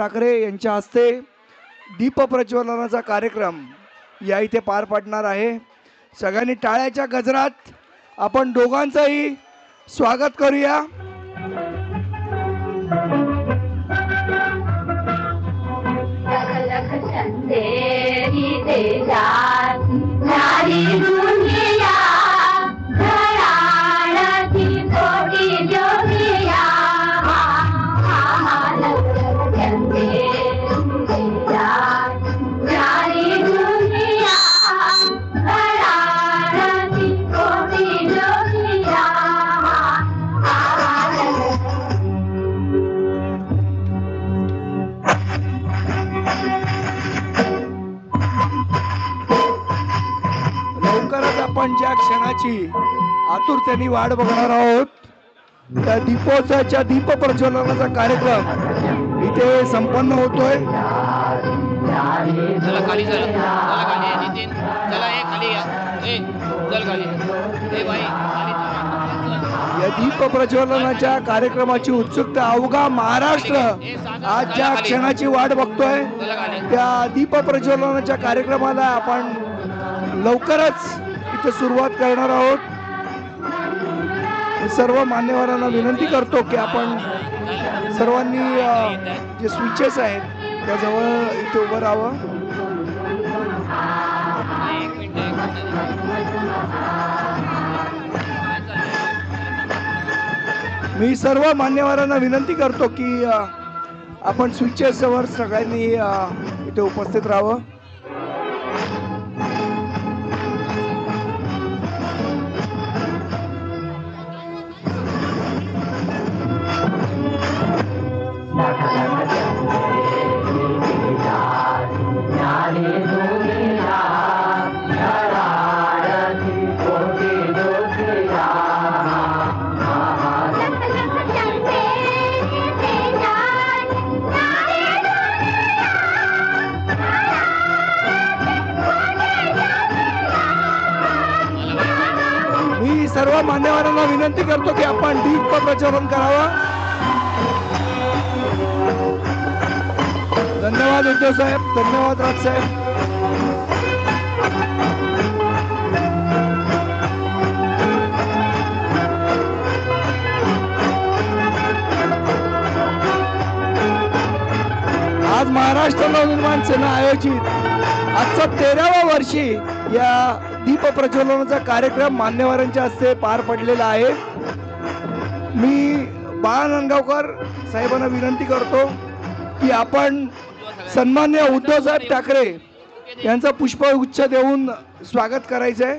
ठाकरे यांच्या हस्ते दीप प्रज्वलनाचा कार्यक्रम या इथे पार पडणार आहे. सगळ्यांनी टाळ्याच्या गजरात आपण दोघांचंही स्वागत करूया. लख क्षणाची आतुरतेने वाट बघणार आहोत. त्या दीपोत्सवाच्या दीप प्रज्वलनाचा कार्यक्रम इथे संपन्न होतोय. चला खाली चला. चला खाली. ये, नितीन चला ए खाली या. ए चल खाली. ए भाई खाली चला. या दीप प्रज्वलनाच्या कार्यक्रमाची उत्सुकता अवघा महाराष्ट्र आज ज्या क्षणाची वाट बघतोय त्या दीप प्रज्वलनाच्या कार्यक्रमाला आपण लवकरच इथे सुरुवात करणार आहोत. सर्व मान्यवरांना विनंती करतो की आपण सर्वांनी जे स्विचेस आहेत त्याजवळ इथे उभं राहावं. मी सर्व मान्यवरांना विनंती करतो की आपण स्विचेसवर सगळ्यांनी इथे उपस्थित राहावं. सर्व मान्यवरांना विनंती करतो की आपण दीप प्रज्वलन करावं. धन्यवाद उद्धव साहेब धन्यवाद राज साहेब. आज महाराष्ट्र नवनिर्माण सेना आयोजित आजचा तेराव्या वर्षी या दीप प्रज्वलनाचा कार्यक्रम मान्यवरांच्या हस्ते पार पडलेला आहे. मी बाळा नंदगावकर साहेबांना विनंती करतो की आपण सन्मान्य उद्धवसाहेब ठाकरे यांचा पुष्पगुच्छ देऊन स्वागत करायचं आहे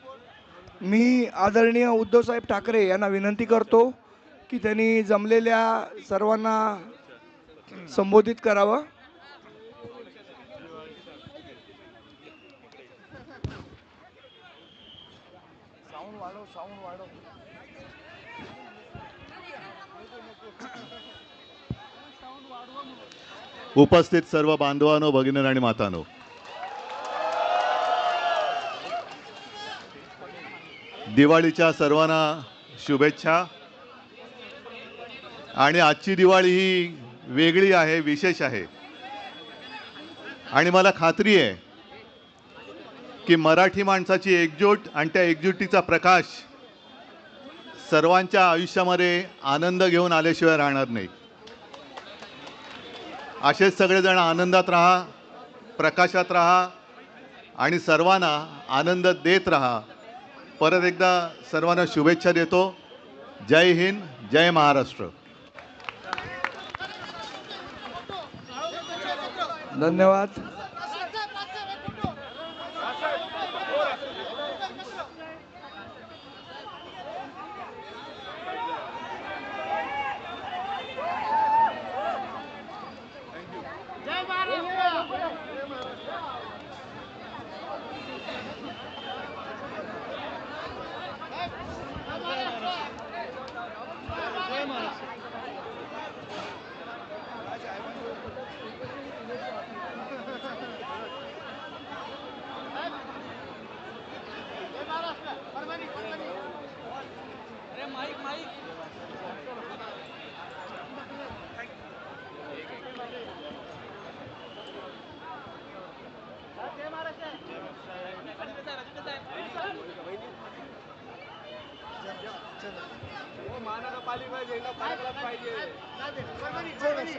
मी आदरणीय उद्धव साहेब ठाकरे यांना विनंती करतो की त्यांनी जमलेल्या सर्वांना संबोधित करावं. उपस्थित सर्व बांधवांनो भगिनी आणि मातानो. दिवाळीच्या सर्वांना शुभेच्छा. आणि आजची दिवाळी ही वेगळी आहे विशेष आहे. आणि मला खात्री आहे की मराठी माणसाची एकजूट आणि त्या एकजुटीचा प्रकाश सर्वांच्या आयुष्यामध्ये आनंद घेऊन आल्याशिवाय राहणार नाही. असेच सगळेजण आनंदात राहा प्रकाशात राहा आणि सर्वांना आनंद देत राहा. परत एकदा सर्वांना शुभेच्छा देतो. जय हिंद जय महाराष्ट्र. धन्यवाद.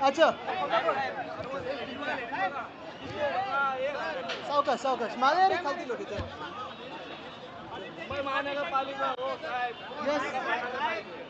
अच्छा. सावकाश सावकाश. मागे रे खालती लोक इथे Yes.